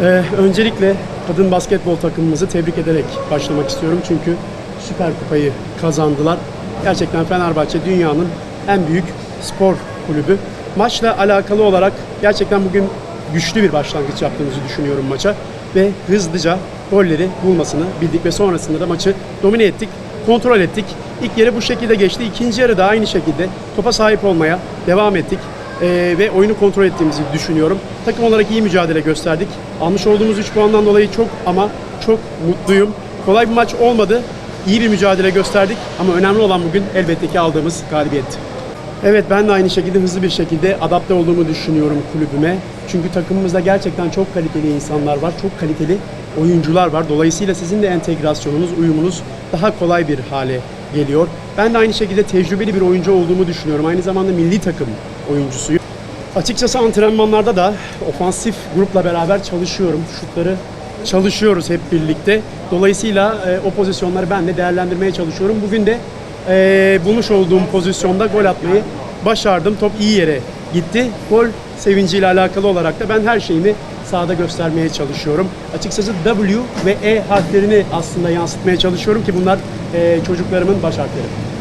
Ee, öncelikle kadın basketbol takımımızı tebrik ederek başlamak istiyorum. Çünkü Süper Kupayı kazandılar. Gerçekten Fenerbahçe dünyanın en büyük spor kulübü. Maçla alakalı olarak gerçekten bugün güçlü bir başlangıç yaptığımızı düşünüyorum maça. Ve hızlıca golleri bulmasını bildik ve sonrasında da maçı domine ettik, kontrol ettik. İlk yarı bu şekilde geçti. İkinci yarı da aynı şekilde topa sahip olmaya devam ettik. Ee, ve oyunu kontrol ettiğimizi düşünüyorum. Takım olarak iyi mücadele gösterdik. Almış olduğumuz 3 puandan dolayı çok ama çok mutluyum. Kolay bir maç olmadı. İyi bir mücadele gösterdik ama önemli olan bugün elbette ki aldığımız galibiyetti. Evet ben de aynı şekilde hızlı bir şekilde adapte olduğumu düşünüyorum kulübüme. Çünkü takımımızda gerçekten çok kaliteli insanlar var, çok kaliteli oyuncular var. Dolayısıyla sizin de entegrasyonunuz, uyumunuz daha kolay bir hale geliyor. Ben de aynı şekilde tecrübeli bir oyuncu olduğumu düşünüyorum. Aynı zamanda milli takım oyuncusuyum. Açıkçası antrenmanlarda da ofansif grupla beraber çalışıyorum. Şutları çalışıyoruz hep birlikte. Dolayısıyla e, o pozisyonları ben de değerlendirmeye çalışıyorum. Bugün de e, bulmuş olduğum pozisyonda gol atmayı başardım. Top iyi yere gitti. Gol sevinciyle alakalı olarak da ben her şeyimi sahada göstermeye çalışıyorum. Açıkçası W ve E harflerini aslında yansıtmaya çalışıyorum ki bunlar e, çocuklarımın baş harfleri.